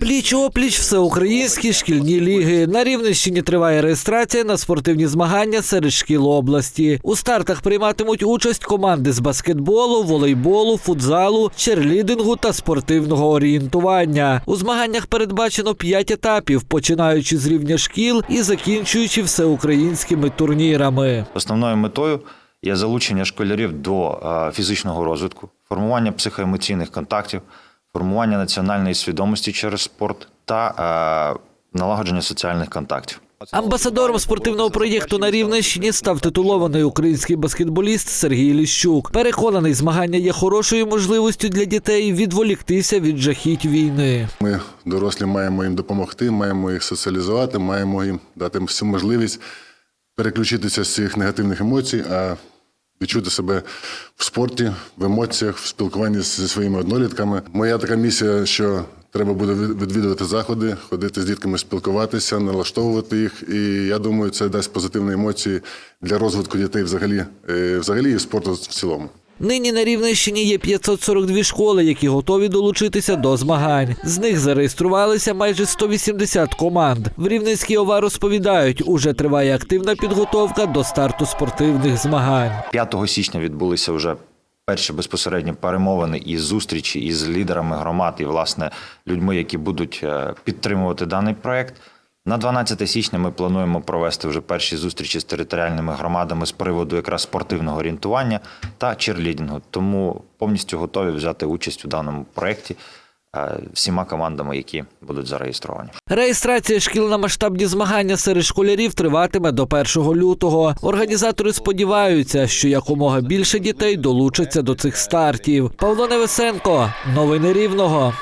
Пліч опліч всеукраїнські шкільні ліги. На Рівненщині триває реєстрація на спортивні змагання серед шкіл області. У стартах прийматимуть участь команди з баскетболу, волейболу, футзалу, черлідингу та спортивного орієнтування. У змаганнях передбачено п'ять етапів, починаючи з рівня шкіл і закінчуючи всеукраїнськими турнірами. Основною метою є залучення школярів до фізичного розвитку, формування психоемоційних контактів, формування національної свідомості через спорт та е, налагодження соціальних контактів. Амбасадором спортивного проєкту на Рівненщині став титулований український баскетболіст Сергій Ліщук. Переконаний, змагання є хорошою можливістю для дітей відволіктися від жахіть війни. Ми, дорослі, маємо їм допомогти, маємо їх соціалізувати, маємо їм дати всю можливість переключитися з цих негативних емоцій, а відчути себе в спорті, в емоціях, в спілкуванні зі своїми однолітками. Моя така місія, що треба буде відвідувати заходи, ходити з дітками, спілкуватися, налаштовувати їх. І я думаю, це дасть позитивні емоції для розвитку дітей взагалі, е, взагалі і спорту в цілому. Нині на Рівненщині є 542 школи, які готові долучитися до змагань. З них зареєструвалися майже 180 команд. В Рівненській ОВА розповідають, уже триває активна підготовка до старту спортивних змагань. 5 січня відбулися вже перші безпосередні перемовини і зустрічі із лідерами громад і власне людьми, які будуть е, підтримувати даний проект. На 12 січня ми плануємо провести вже перші зустрічі з територіальними громадами з приводу якраз спортивного орієнтування та черлідінгу. Тому повністю готові взяти участь у даному проєкті е, всіма командами, які будуть зареєстровані. Реєстрація шкіл на масштабні змагання серед школярів триватиме до 1 лютого. Організатори сподіваються, що якомога більше дітей долучаться до цих стартів. Павло Невесенко, новини Рівного.